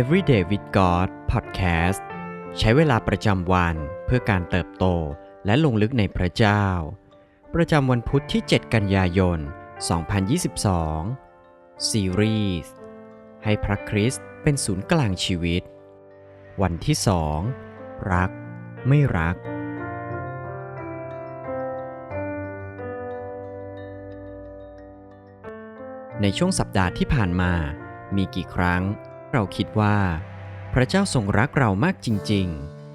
Everyday with God Podcast ใช้เวลาประจำวันเพื่อการเติบโตและลงลึกในพระเจ้า ประจำวันพุทธที่ 7 กันยายน 2022 ซีรีส์ให้พระคริสต์เป็นศูนย์กลางชีวิต วันที่2รักไม่รัก ในช่วงสัปดาห์ที่ผ่านมามีกี่ครั้ง เราคิดว่า พระเจ้าทรงรักเรามากจริง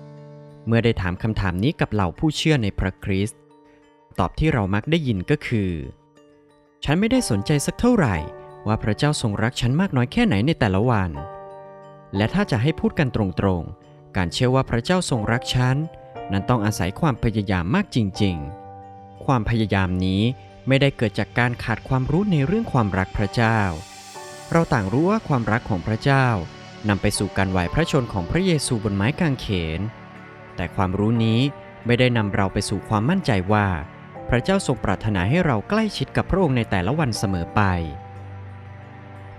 ๆ เมื่อได้ถามคำถามนี้กับเหล่าผู้เชื่อในพระคริสต์ตอบที่เรามักได้ยินก็คือ ฉันไม่ได้สนใจสักเท่าไหร่ว่าพระเจ้าทรงรักฉันมากน้อยแค่ไหนในแต่ละวัน และถ้าจะให้พูดกันตรงๆ การเชื่อว่าพระเจ้าทรงรักฉันนั้นต้องอาศัยความพยายามมากจริง ๆ ความพยายามนี้ไม่ได้เกิดจากการขาดความรู้ในเรื่องความรักพระเจ้า เราต่างรู้ว่าความรักของพระเจ้านำไปสู่การไหวพระชนของพระเยซูบนไม้กางเขน แต่ความรู้นี้ไม่ได้นำเราไปสู่ความมั่นใจว่า พระเจ้าทรงปรารถนาให้เราใกล้ชิดกับพระองค์ในแต่ละวันเสมอไป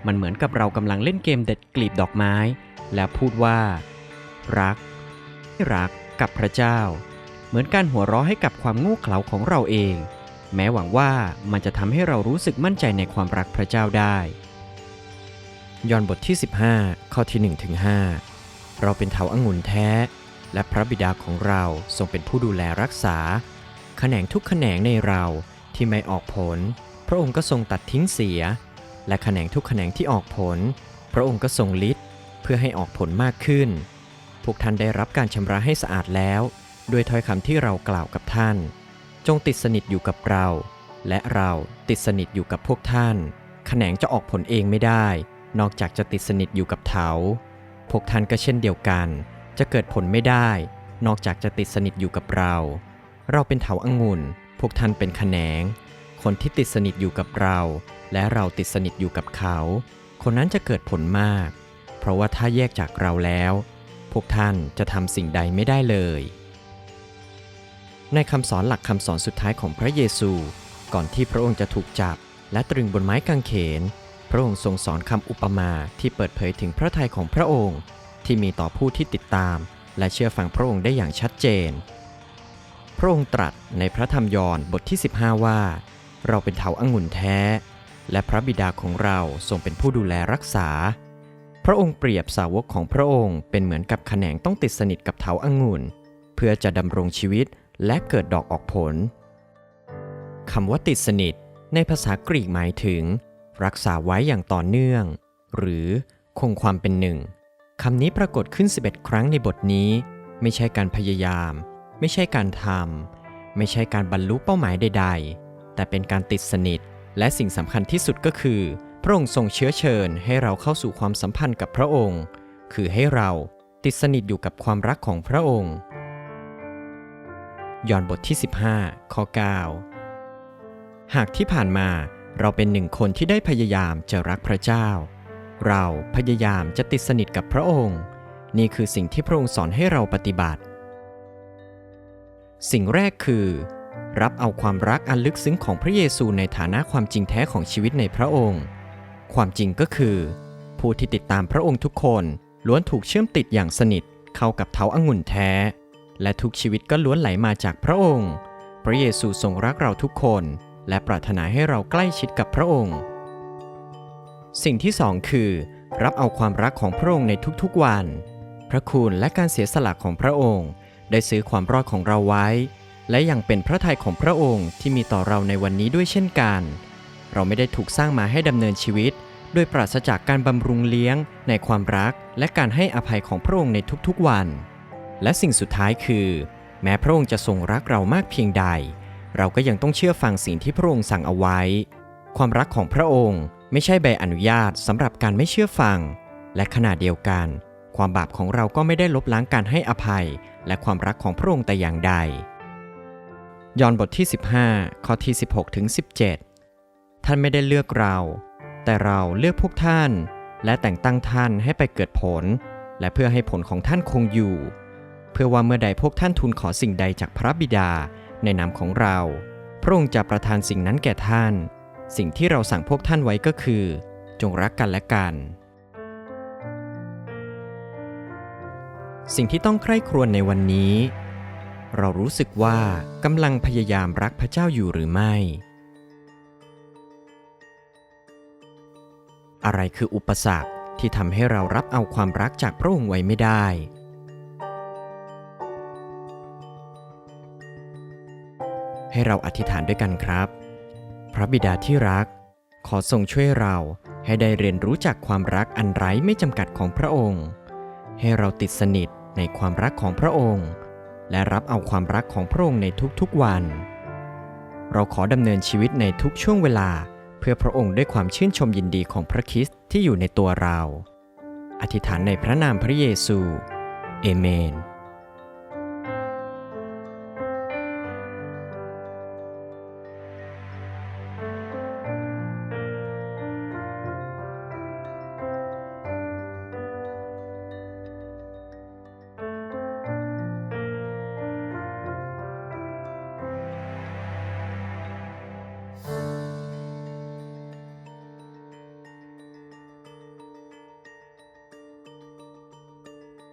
มันเหมือนกับเรากำลังเล่นเกมเด็ดกลีบดอกไม้ แล้วพูดว่า รักรักกับพระเจ้า เหมือนการหัวเราะให้กับความง่เขลาของเราเอง แม้หวังว่ามันจะทำให้เรารู้สึกมั่นใจในความรักพระเจ้าได้ ยอนบทที่ 15 ข้อที่1ถึง5เราเป็นเถาอังุ่นแท้ และพระบิดาของเราทรงเป็นผู้ดูแลรักษา แขนงทุกแขนงในเราที่ไม่ออกผล พระองค์ก็ทรงตัดทิ้งเสีย และแขนงทุกแขนงที่ออกผล พระองค์ก็ทรงฤทธิ์เพื่อให้ออกผลมากขึ้น พวกท่านได้รับการชำระให้สะอาดแล้ว ด้วยถ้อยคำที่เรากล่าวกับท่าน จงติดสนิทอยู่กับเรา และเราติดสนิทอยู่กับพวกท่าน แขนงจะออกผลเองไม่ได้ นอกจากจะติดสนิทอยู่กับเถา พวกท่านก็เช่นเดียวกัน จะเกิดผลไม่ได้ นอกจากจะติดสนิทอยู่กับเรา เราเป็นเถาอังุ่น พวกท่านเป็นแขนง คนที่ติดสนิทอยู่กับเรา และเราติดสนิทอยู่กับเขา คนนั้นจะเกิดผลมาก เพราะว่าถ้าแยกจากเราแล้ว พวกท่านจะทำสิ่งใดไม่ได้เลย ในคำสอนหลักคำสอนสุดท้ายของพระเยซู ก่อนที่พระองค์จะถูกจับ และตรึงบนไม้กางเขน พระองค์ทรงสอนคำอุปมาที่เปิดเผยถึงพระทัยของพระองค์ ที่มีต่อผู้ที่ติดตาม และเชื่อฟังพระองค์ได้อย่างชัดเจน พระองค์ตรัสในพระธรรมยอห์นบทที่ 15 ว่า เราเป็นเถาอังุ่นแท้ และพระบิดาของเราทรงเป็นผู้ดูแลรักษา พระองค์เปรียบสาวกของพระองค์เป็นเหมือนกับแขนงต้องติดสนิทกับเถาอังุ่น เพื่อจะดำรงชีวิตและเกิดดอกออกผลคำว่าติดสนิทในภาษากรีกหมายถึง รักษาไว้อย่างต่อเนื่อง หรือคงความเป็นหนึ่งคำนี้ปรากฏขึ้น 11 ครั้งในบทนี้ ไม่ใช่การพยายาม ไม่ใช่การทำไม่ใช่การบรรลุเป้าหมายใด ๆ แต่เป็นการติดสนิท และสิ่งสำคัญที่สุดก็คือ พระองค์ทรงเชื้อเชิญให้เราเข้าสู่ความสัมพันธ์กับพระองค์ คือให้เราติดสนิทอยู่กับความรักของพระองค์ยอห์นบทที่ 15ข้อ9หากที่ผ่านมา เราเป็นหนึ่งคนที่ได้พยายามจะรักพระเจ้า เราพยายามจะติดสนิทกับพระองค์ นี่คือสิ่งที่พระองค์สอนให้เราปฏิบัติ สิ่งแรกคือ รับเอาความรักอันลึกซึ้งของพระเยซูในฐานะความจริงแท้ของชีวิตในพระองค์ ความจริงก็คือ ผู้ที่ติดตามพระองค์ทุกคนล้วนถูกเชื่อมติดอย่างสนิทเข้ากับเท้าอางุ่นแท้ และทุกชีวิตก็ล้วนไหลมาจากพระองค์ พระเยซูทรงรักเราทุกคน และปรารถนาให้เราใกล้ชิดกับพระองค์ สิ่งที่สองคือ รับเอาความรักของพระองค์ในทุกๆวัน พระคุณและการเสียสละของพระองค์ ได้ซื้อความรอดของเราไว้ และยังเป็นพระทัยของพระองค์ที่มีต่อเราในวันนี้ด้วยเช่นกัน เราไม่ได้ถูกสร้างมาให้ดำเนินชีวิต โดยปราศจากการบำรุงเลี้ยง ในความรัก และการให้อภัยของพระองค์ในทุกๆวัน และสิ่งสุดท้ายคือ แม้พระองค์จะทรงรักเรามากเพียงใด เราก็ยังต้องเชื่อฟังสิ่งที่พระองค์สั่งเอาไว้ ความรักของพระองค์ไม่ใช่ใบอนุญาตสำหรับการไม่เชื่อฟัง และขณะเดียวกัน ความบาปของเราก็ไม่ได้ลบล้างการให้อภัย และความรักของพระองค์แต่อย่างใด ยอห์นบทที่ 15 ข้อที่ 16ถึง17 ท่านไม่ได้เลือกเรา แต่เราเลือกพวกท่าน และแต่งตั้งท่านให้ไปเกิดผล และเพื่อให้ผลของท่านคงอยู่ เพื่อว่าเมื่อใดพวกท่านทูลขอสิ่งใดจากพระบิดา ในนามของเรา พระองค์จะประทานสิ่งนั้นแก่ท่าน สิ่งที่เราสั่งพวกท่านไว้ก็คือ จงรักกันและกัน สิ่งที่ต้องใคร่ครวญในวันนี้ เรารู้สึกว่ากำลังพยายามรักพระเจ้าอยู่หรือไม่ อะไรคืออุปสรรคที่ทำให้เรารับเอาความรักจากพระองค์ไว้ไม่ได้ ให้เราอธิษฐานด้วยกันครับ พระบิดาที่รัก ขอทรงช่วยเราให้ได้เรียนรู้จากความรักอันไร้ไม่จำกัดของพระองค์ ให้เราติดสนิทในความรักของพระองค์ และรับเอาความรักของพระองค์ในทุกๆวัน เราขอดำเนินชีวิตในทุกช่วงเวลา เพื่อพระองค์ด้วยความชื่นชมยินดีของพระคริสต์ที่อยู่ในตัวเรา อธิษฐานในพระนามพระเยซู เอเมน